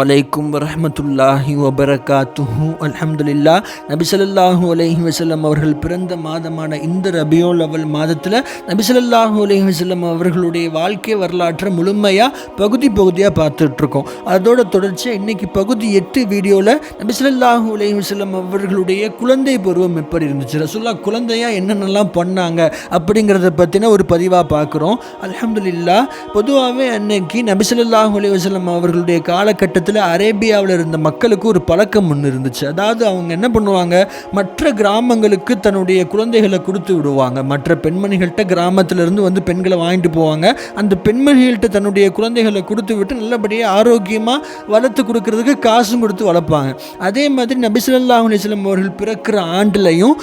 அலைக்கும் வரமத்துல்லாஹி வபரகாத்துஹு அல்ஹம்துலில்லா நபிசல்லாஹு அலஹி வசல்லம் அவர்கள் பிறந்த மாதமான இந்த ரபியோல் அவல் மாதத்தில் நபிசல்லாஹு அலஹி வசல்லம் அவர்களுடைய வாழ்க்கை வரலாற்றை முழுமையாக பகுதி பகுதியாக பார்த்துட்ருக்கோம். அதோட தொடர்ச்சியாக இன்றைக்கி பகுதி எட்டு வீடியோவில் நபிசல்லாஹு அலஹி வசல்லம் அவர்களுடைய குழந்தை பருவம் எப்படி இருந்துச்சு? ரசுல்லா குழந்தையாக என்னென்னலாம் பண்ணாங்க அப்படிங்கிறத பற்றின ஒரு பதிவாக பார்க்குறோம். அலமதுல்லா பொதுவாகவே அன்னைக்கு நபிசல்லாஹு அலி வசல்லம் அவர்களுடைய காலகட்டத்தில் அரேபியாவில் இருந்த மக்களுக்கு ஒரு பழக்கம் ஒன்று இருந்துச்சு. அதாவது அவங்க என்ன பண்ணுவாங்க? மற்ற கிராமங்களுக்கு தன்னுடைய குழந்தைகளை கொடுத்து விடுவாங்க. மற்ற பெண்மணிகள்கிட்ட கிராமத்திலிருந்து வந்து பெண்களை வாங்கிட்டு போவாங்க. அந்த பெண்மணிகள்கிட்ட தன்னுடைய குழந்தைகளை கொடுத்து விட்டு நல்லபடியாக ஆரோக்கியமாக வளர்த்து கொடுக்கறதுக்கு காசும் கொடுத்து வளர்ப்பாங்க. அதே மாதிரி நபிசுல்லா அலிஸ்லம் அவர்கள் பிறக்கிற ஆண்டுலையும்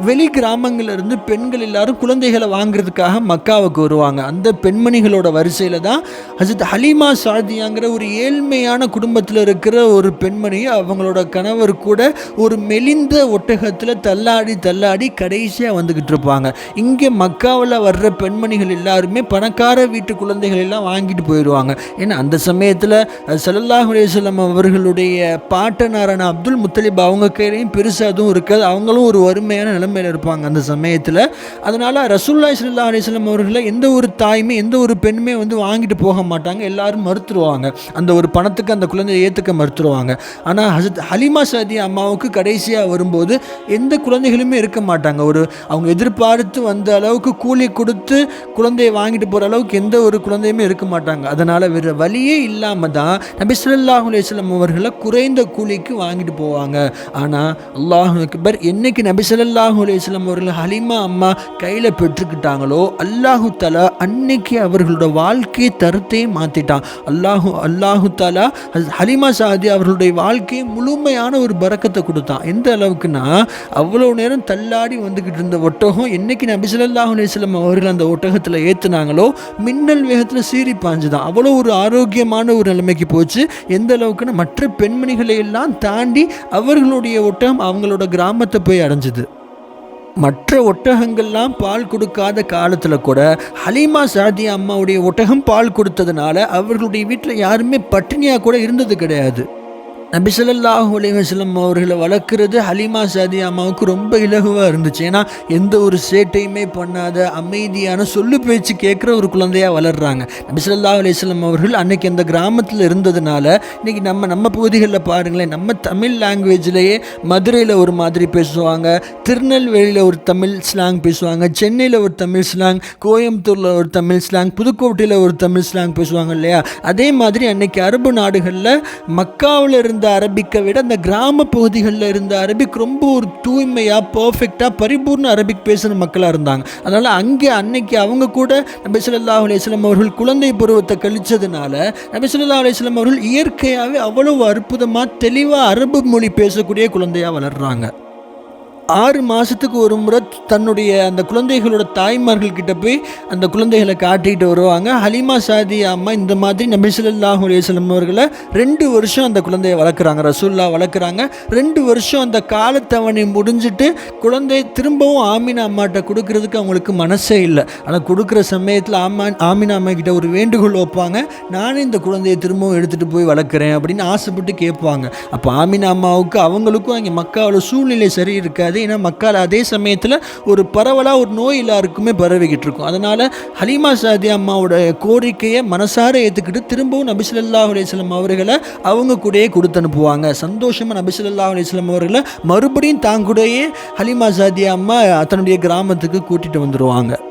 வெளி கிராமங்களிலிருந்து பெண்கள் எல்லாரும் குழந்தைகளை வாங்குறதுக்காக மக்காவுக்கு வருவாங்க. அந்த பெண்மணிகளோட வரிசையில் தான் ஹசத் ஹலீமா சாதியாங்கிற ஒரு ஏழ்மையான குடும்ப குடும்பத்தில் இருக்கிற ஒரு பெண்மணி அவங்களோட கணவர் கூட ஒரு மெலிந்த ஒட்டகத்தில் தள்ளாடி தள்ளாடி கடைசியாக வந்துக்கிட்டு இருப்பாங்க. இங்கே மக்காவில் வர்ற பெண்மணிகள் எல்லாருமே பணக்கார வீட்டு குழந்தைகள் எல்லாம் வாங்கிட்டு போயிடுவாங்க ஏன்னா அந்த சமயத்தில் சல்லல்லாஹு அலைஹி அவர்களுடைய பாட்டனாரான அப்துல் முத்தலிப் அவங்க கையிலையும் பெருசாக எதுவும் இருக்காது. அவங்களும் ஒரு வறுமையான நிலைமையில் இருப்பாங்க அந்த சமயத்தில். அதனால் ரசூல்லாய் சல்லா அலிஸ்லாம் அவர்களை எந்த ஒரு தாயுமே எந்த ஒரு பெண்ணுமே வந்து வாங்கிட்டு போக மாட்டாங்க. எல்லாரும் மறுத்துருவாங்க. அந்த ஒரு பணத்துக்கு அந்த குழந்தையை ஏற்றுக்க மறுத்துருவாங்க. ஆனால் ஹசத் ஹலிமா சாதி அம்மாவுக்கு கடைசியாக வரும்போது எந்த குழந்தைகளுமே இருக்க மாட்டாங்க. ஒரு அவங்க எதிர்பார்த்து வந்த அளவுக்கு கூலி கொடுத்து குழந்தையை வாங்கிட்டு போகிற அளவுக்கு எந்த ஒரு குழந்தையுமே இருக்க மாட்டாங்க. அதனால் வேறு வழியே இல்லாமல் தான் நபி ஸல்லல்லாஹு அலைஹி அவர்களை குறைந்த கூலிக்கு வாங்கிட்டு போவாங்க. ஆனால் அல்லாஹ் அக்பர் என்னைக்கு நபி ஸல்லல்லாஹு அலைஹி அவர்கள் ஹலிமா அம்மா கையில் பெற்றுக்கிட்டாங்களோ அல்லாஹு தலா அன்னைக்கு அவர்களோட வாழ்க்கை தரத்தையே மாற்றிட்டான் அல்லாஹு அல்லாஹு தாலா ஹலிமா சாதி அவர்களுடைய வாழ்க்கையை முழுமையான ஒரு பறக்கத்தை கொடுத்தான். எந்த அளவுக்குன்னா அவ்வளோ நேரம் தள்ளாடி வந்துக்கிட்டு இருந்த ஒட்டகம் என்னைக்கு நபி ஸல்லல்லாஹு அவர்கள் அந்த ஒட்டகத்தில் ஏற்றுனாங்களோ மின்னல் வேகத்தில் சீறி பாஞ்சுதான். அவ்வளோ ஒரு ஆரோக்கியமான ஒரு நிலைமைக்கு போச்சு. எந்த அளவுக்குன்னா மற்ற பெண்மணிகளை எல்லாம் தாண்டி அவர்களுடைய ஒட்டகம் அவங்களோட கிராமத்தை போய் அடைஞ்சுது. மற்ற ஒட்டகங்கள்லாம் பால் கொடுக்காத காலத்தில் கூட ஹலீமா சாதி அம்மாவுடைய ஒட்டகம் பால் கொடுத்ததுனால அவர்களுடைய வீட்டில் யாருமே பட்டினியாக கூட இருந்தது கிடையாது. நபி ஸல்லல்லாஹு அவர்களை வளர்க்குறது ஹலிமா சாதி அம்மாவுக்கு ரொம்ப இலகுவாக இருந்துச்சு. ஏன்னா எந்த ஒரு சேட்டையுமே பண்ணாத அமைதியான சொல்லு பேச்சு கேட்குற ஒரு குழந்தையாக வளர்கிறாங்க நபி ஸல்லல்லாஹு அவர்கள் அன்றைக்கி அந்த கிராமத்தில் இருந்ததுனால இன்னைக்கு நம்ம நம்ம பகுதிகளில் பாருங்களேன் நம்ம தமிழ் லாங்குவேஜ்லேயே மதுரையில் ஒரு மாதிரி பேசுவாங்க திருநெல்வேலியில் ஒரு தமிழ் ஸ்லாங் பேசுவாங்க சென்னையில் ஒரு தமிழ் ஸ்லாங் கோயம்புத்தூரில் ஒரு தமிழ் ஸ்லாங் புதுக்கோட்டையில் ஒரு தமிழ் ஸ்லாங் பேசுவாங்க இல்லையா? அதே மாதிரி அன்றைக்கி அரபு நாடுகளில் மக்காவில் இருந்து அரபிக்கை விட அந்த கிராம பகுதிகளில் இருந்த அரபிக் ரொம்ப ஒரு தூய்மையாக பர்ஃபெக்டாக பரிபூர்ண அரபிக் பேசுகிற மக்களாக இருந்தாங்க. அதனால் அங்கே அன்னைக்கு அவங்க கூட நபி ஸல்லல்லாஹு அவர்கள் குழந்தை பருவத்தை கழிச்சதுனால நபி ஸல்லல்லாஹு அவர்கள் இயற்கையாகவே அவ்வளவு அற்புதமாக தெளிவாக அரபு மொழி பேசக்கூடிய குழந்தையாக வளர்றாங்க. ஆறு மாதத்துக்கு ஒரு முறை தன்னுடைய அந்த குழந்தைகளோட தாய்மார்கள் கிட்ட போய் அந்த குழந்தைகளை காட்டிகிட்டு வருவாங்க. ஹலிமா சாதி அம்மா இந்த மாதிரி நபி ஸல்லல்லாஹு அவர்களை ரெண்டு வருஷம் அந்த குழந்தைய வளர்க்குறாங்க ரசூல்லா வளர்க்குறாங்க. ரெண்டு வருஷம் அந்த காலத்தவணை முடிஞ்சிட்டு குழந்தை திரும்பவும் ஆமினா அம்மாட்ட கொடுக்கறதுக்கு அவங்களுக்கு மனசே இல்லை. ஆனால் கொடுக்குற சமயத்தில் ஆமா ஆமினா அம்மா கிட்ட ஒரு வேண்டுகோள் வைப்பாங்க. நானே இந்த குழந்தையை திரும்பவும் எடுத்துகிட்டு போய் வளர்க்குறேன் அப்படின்னு ஆசைப்பட்டு கேட்பாங்க. அப்போ ஆமினா அம்மாவுக்கு அவங்களுக்கும் அங்கே மக்காவோட சூழ்நிலை சரி இருக்காது. ஏன்னா மக்கள் அதே சமயத்தில் ஒரு பரவலாக ஒரு நோய் எல்லாருக்குமே பரவிக்கிட்டு இருக்கும். அதனால் ஹலீமா சாதி அம்மாவோட கோரிக்கையை மனசார ஏற்றுக்கிட்டு திரும்பவும் நபிசுல்லா ஸல்லல்லாஹு அவர்களை அவங்க கூடயே கொடுத்து அனுப்புவாங்க. சந்தோஷமாக நபிசுல்லா ஸல்லல்லாஹு அவர்களை மறுபடியும் தாங்க கூடயே ஹலீமா சாதி அம்மா தன்னுடைய கிராமத்துக்கு கூட்டிகிட்டு வந்துடுவாங்க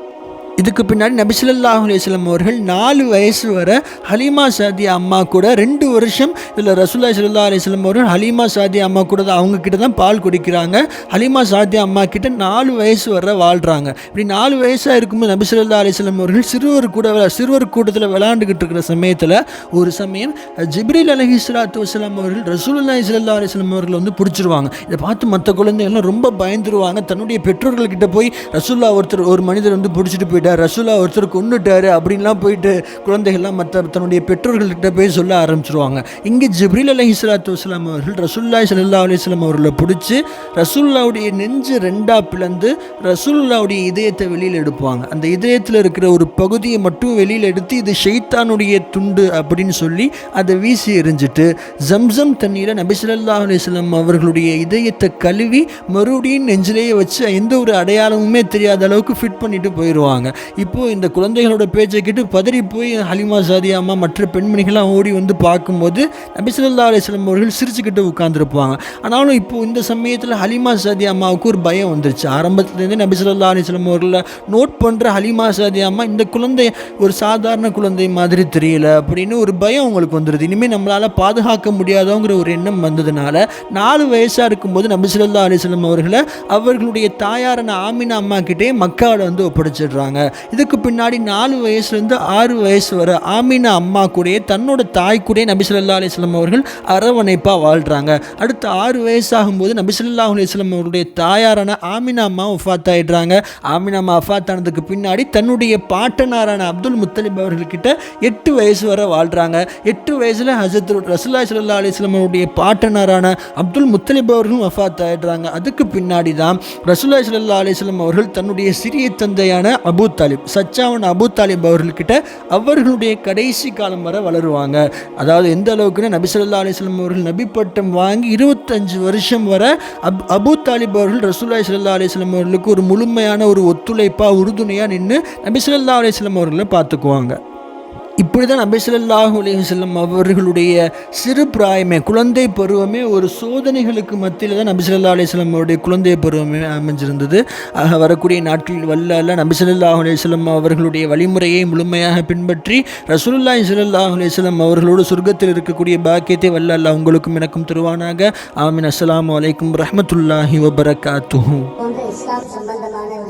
இதுக்கு பின்னாடி நபி ஸல்லல்லாஹு அவர்கள் நாலு வயசு வர ஹலீமா சாதி அம்மா கூட ரெண்டு வருஷம் இதில் ரசூல்லா சல்லா அலைஹி அவர்கள் ஹலீமா சாதி அம்மா கூட தான் அவங்கக்கிட்ட தான் பால் குடிக்கிறாங்க. ஹலீமா சாதி அம்மா கிட்ட நாலு வயசு வர வாழ்கிறாங்க இப்படி நாலு வயசாக இருக்கும்போது நபிசுல்லா ஸல்லல்லாஹு அவர்கள் சிறுவர் கூட விளா- சிறுவர் கூட்டத்தில் விளையாண்டுக்கிட்டு இருக்கிற சமயத்தில் ஒரு சமயம் ஜிப்ரீல் அலஹி ஸலாத்து வஸ்லாம் அவர்கள் ரசூல்லா ஸல்லல்லாஹு அலைஹி அவர்கள் வந்து பிடிச்சிருவாங்க. இதை பார்த்து மற்ற குழந்தைகள்லாம் ரொம்ப பயந்துருவாங்க. தன்னுடைய பெற்றோர்கள்கிட்ட போய் ரசூல்லா ஒருத்தர் ஒரு மனிதர் வந்து பிடிச்சிட்டு போய் போயிட்டார் ரசூலா ஒருத்தர் கொன்னுட்டாரு அப்படின்லாம் போயிட்டு குழந்தைகள்லாம் மற்ற தன்னுடைய பெற்றோர்கள்கிட்ட போய் சொல்ல ஆரம்பிச்சிருவாங்க. இங்கே ஜிப்ரீல் அலஹி சலாத்து வஸ்லாம் அவர்கள் ரசூல்லா சல்லா அலிஸ்லாம் அவர்களை பிடிச்சி ரசூல்லாவுடைய நெஞ்சு ரெண்டாக பிளந்து ரசூல்லாவுடைய இதயத்தை வெளியில் எடுப்பாங்க. அந்த இதயத்தில் இருக்கிற ஒரு பகுதியை மட்டும் வெளியில் எடுத்து இது ஷெய்தானுடைய துண்டு அப்படின்னு சொல்லி அதை வீசி எரிஞ்சிட்டு ஜம்சம் தண்ணீரை நபிசல்லா அலிஸ்லாம் அவர்களுடைய இதயத்தை கழுவி மறுபடியும் நெஞ்சிலேயே வச்சு எந்த ஒரு அடையாளமுமே தெரியாத அளவுக்கு ஃபிட் பண்ணிட்டு போயிடுவாங்க இப்போ இந்த குழந்தைகளோட பேச்சை கேட்டு பதறி போய் ஹலிமா சாதியாமா மற்ற பெண்மணிகள்லாம் ஓடி வந்து பார்க்கும்போது நபி ஸல்லல்லாஹு அவர்கள் சிரிச்சுக்கிட்டு உட்காந்துருப்பாங்க ஆனாலும் இப்போ இந்த சமயத்தில் ஹலிமா சாதி அம்மாவுக்கு ஒரு பயம் வந்துருச்சு. ஆரம்பத்துலேருந்து நபிசுல்லா ஸல்லல்லாஹு அவர்களை நோட் பண்ணுற ஹலிமா சாதி அம்மா இந்த குழந்தை ஒரு சாதாரண குழந்தை மாதிரி தெரியல அப்படின்னு ஒரு பயம் உங்களுக்கு வந்துடுது இனிமேல் நம்மளால் பாதுகாக்க முடியாதோங்கிற ஒரு எண்ணம் வந்ததுனால நாலு வயசாக இருக்கும்போது நபி ஸல்லல்லாஹு அவர்களை அவர்களுடைய தாயாரான ஆமினா அம்மா கிட்டே மக்காவில் வந்து ஒப்படைச்சிடுறாங்க. இதுக்கு பின்னாடி நாலு வயசுலேருந்து ஆறு வயசு வரை ஆமீனா அம்மா கூடயே தன்னோட தாய் கூடயே நபிசல்லா அலிஸ்லாம் அவர்கள் அரவணைப்பாக வாழ்கிறாங்க அடுத்து ஆறு வயசாகும்போது நபிசல்லா அலிஸ்லாம் அவருடைய தாயாரான ஆமினா அம்மா ஒஃபாத் ஆகிடுறாங்க ஆமினா அம்மா ஒஃபாத் ஆனதுக்கு பின்னாடி தன்னுடைய பாட்டனாரான அப்துல் முத்தலிப் அவர்கள்கிட்ட எட்டு வயசு வரை வாழ்கிறாங்க எட்டு வயசில் ஹசரத் ரசுல்லா சல்லா அலிஸ்லாம் அவருடைய பாட்டனாரான அப்துல் முத்தலிப் அவர்களும் வஃபாத் ஆகிடுறாங்க அதுக்கு பின்னாடி தான் ரசுல்லா சல்லா அலிஸ்லாம் அவர்கள் தன்னுடைய சிறிய தந்தையான அபு தாலிப் சச்சாவன் அபு தாலிப் அவர்கள்கிட்ட அவர்களுடைய கடைசி காலம் வரை வளருவாங்க. அதாவது எந்த அளவுக்குன்னா நபி சொல்லா அலிஸ்லாம் அவர்கள் நபி பட்டம் வாங்கி இருபத்தஞ்சு வருஷம் வரை அப் அபூ தாலிப் அவர்கள் ரசூல்லாய் சல்லா அலிஸ்லாம் அவர்களுக்கு ஒரு முழுமையான ஒரு ஒத்துழைப்பாக உறுதுணையாக நின்று நபி சொல்லா அலிஸ்லாம் அவர்களை பார்த்துக்குவாங்க. இப்படி தான் நபி ஸல்லல்லாஹு அவர்களுடைய சிறு பிராயமே குழந்தை பருவமே ஒரு சோதனைகளுக்கு மத்தியில் தான் நபி ஸல்லல்லாஹு அவருடைய குழந்தை பருவமே அமைஞ்சிருந்தது. ஆக வரக்கூடிய நாட்களில் வல்ல அல்ல ஸல்லல்லாஹு அலைஹி அவர்களுடைய வழிமுறையை முழுமையாக பின்பற்றி ரசூலுல்லாஹி ஸல்லல்லாஹு அலைஹி அவர்களோடு சொர்க்கத்தில் இருக்கக்கூடிய பாக்கியத்தை வல்ல அல்ல உங்களுக்கும் எனக்கும் தருவானாக. ஆமீன். அஸ்ஸலாமு அலைக்கும் ரஹமத்துல்லாஹி வபரகாத்து